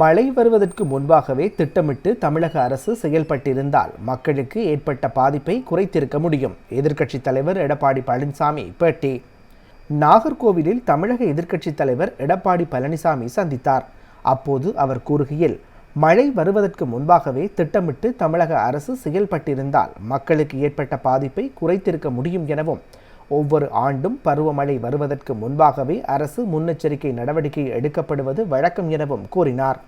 மழை வருவதற்கு முன்பாகவே திட்டமிட்டு தமிழக அரசு செயல்பட்டிருந்தால் மக்களுக்கு ஏற்பட்ட பாதிப்பை குறைத்திருக்க முடியும். எதிர்க்கட்சித் தலைவர் எடப்பாடி பழனிசாமி பேட்டி. நாகர்கோவிலில் தமிழக எதிர்க்கட்சித் தலைவர் எடப்பாடி பழனிசாமி சந்தித்தார். அப்போது அவர் கூறுகையில் மழை வருவதற்கு முன்பாகவே திட்டமிட்டு தமிழக அரசு செயல்பட்டிருந்தால் மக்களுக்கு ஏற்பட்ட பாதிப்பை குறைத்திருக்க முடியும் எனவும் ஒவ்வொரு ஆண்டும் பருவமழை வருவதற்கு முன்பாகவே அரசு முன்னெச்சரிக்கை நடவடிக்கை எடுக்கப்படுவது வழக்கம் எனவும் கூறினார்.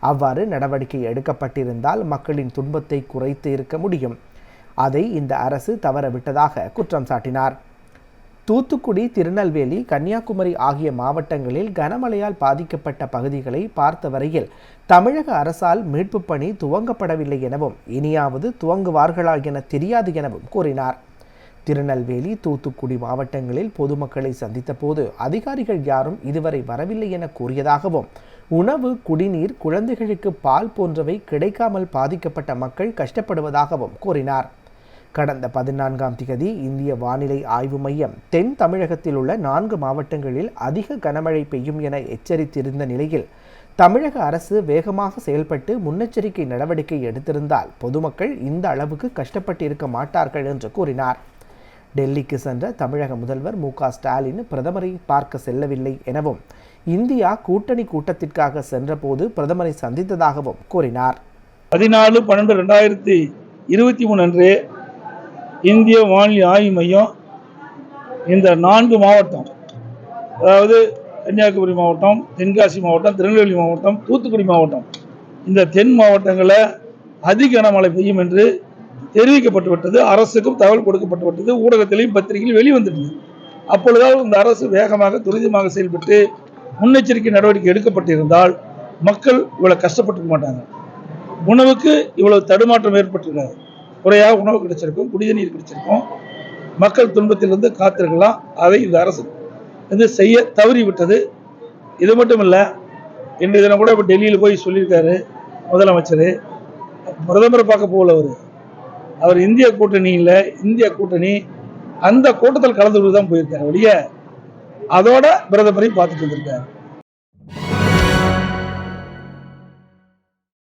அவ்வாறு நடவடிக்கை எடுக்கப்பட்டிருந்தால் மக்களின் துன்பத்தை குறைத்து இருக்க முடியும். அதை இந்த அரசு தவறவிட்டதாக குற்றம் சாட்டினார். தூத்துக்குடி திருநெல்வேலி கன்னியாகுமரி ஆகிய மாவட்டங்களில் கனமழையால் பாதிக்கப்பட்ட பகுதிகளை பார்த்த வரையில் தமிழக அரசால் மீட்புப் பணி துவங்கப்படவில்லை எனவும் இனியாவது துவங்குவார்களா என தெரியாது எனவும் கூறினார். திருநெல்வேலி தூத்துக்குடி மாவட்டங்களில் பொதுமக்களை சந்தித்த போது அதிகாரிகள் யாரும் இதுவரை வரவில்லை என கூறியதாகவும் உணவு குடிநீர் குழந்தைகளுக்கு பால் போன்றவை கிடைக்காமல் பாதிக்கப்பட்ட மக்கள் கஷ்டப்படுவதாகவும் கூறினார். கடந்த பதினான்காம் திகதி இந்திய வானிலை ஆய்வு மையம் தென் தமிழகத்தில் உள்ள நான்கு மாவட்டங்களில் அதிக கனமழை பெய்யும் என எச்சரித்திருந்த நிலையில் தமிழக அரசு வேகமாக செயல்பட்டு முன்னெச்சரிக்கை நடவடிக்கை எடுத்திருந்தால் பொதுமக்கள் இந்த அளவுக்கு கஷ்டப்பட்டிருக்க மாட்டார்கள் என்று கூறினார். டெல்லிக்கு சென்ற தமிழக முதல்வர் மு க ஸ்டாலின் பிரதமரை பார்க்க செல்லவில்லை எனவும் இந்தியா கூட்டணி கூட்டத்திற்காக சென்றபோது பிரதமரை சந்தித்ததாகவும் கூறினார். பதினாலு பன்னெண்டு ரெண்டாயிரத்தி இருபத்தி மூணு அன்று இந்திய வானிலை ஆய்வு மையம் இந்த நான்கு மாவட்டம் அதாவது கன்னியாகுமரி மாவட்டம் தென்காசி மாவட்டம் திருநெல்வேலி மாவட்டம் தூத்துக்குடி மாவட்டம் இந்த தென் மாவட்டங்களில் அதிக கனமழை பெய்யும் என்று தெரிவிக்கப்பட்டு விட்டது அரசுக்கும் தகவல் கொடுக்கப்பட்டு விட்டது ஊடகத்திலையும் பத்திரிகையிலும் வெளிவந்துட்டது. அப்பொழுதாவது இந்த அரசு வேகமாக துரிதமாக செயல்பட்டு முன்னெச்சரிக்கை நடவடிக்கை எடுக்கப்பட்டிருந்தால் மக்கள் இவ்வளோ கஷ்டப்பட்டுக்க மாட்டாங்க. உணவுக்கு இவ்வளவு தடுமாற்றம் ஏற்பட்டிருக்காது. குறையாக உணவு கிடைச்சிருக்கும் குடிநீர் கிடைச்சிருக்கும். மக்கள் துன்பத்திலிருந்து காத்திருக்கலாம். அதை இந்த அரசு வந்து செய்ய தவறி விட்டது இது மட்டும் இல்லை இன்றைய தினம் கூட இப்போ டெல்லியில் போய் சொல்லியிருக்காரு முதலமைச்சர். பிரதமரை பார்க்க போகல அவர். அவர் இந்திய கூட்டணியில் இந்திய கூட்டணி அந்த கூட்டத்தில் கலந்து கொண்டு தான் போயிருக்காரு வெளியே அதோட பிரதமரையும் பார்த்துட்டு வந்திருக்காரு.